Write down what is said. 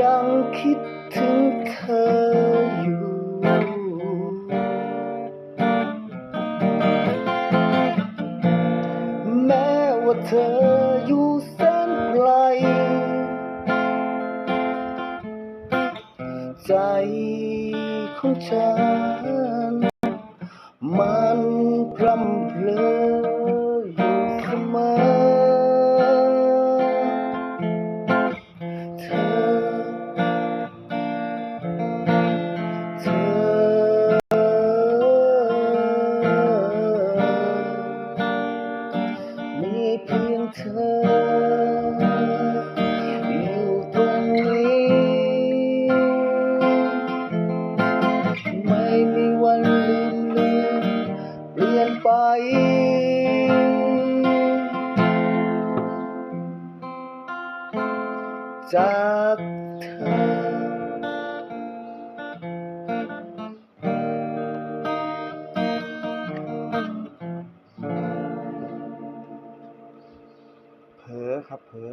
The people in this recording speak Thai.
ยังคิดถึงเธออยู่ แม้ว่าเธออยู่แสนไกล ใจของฉัน มันพร่ำเพลอ เพียงเธอ อยู่ตรงนี้ ไม่มีวันลืมเลือนเปลี่ยนไป จากเธอ เพอครับเพ้อ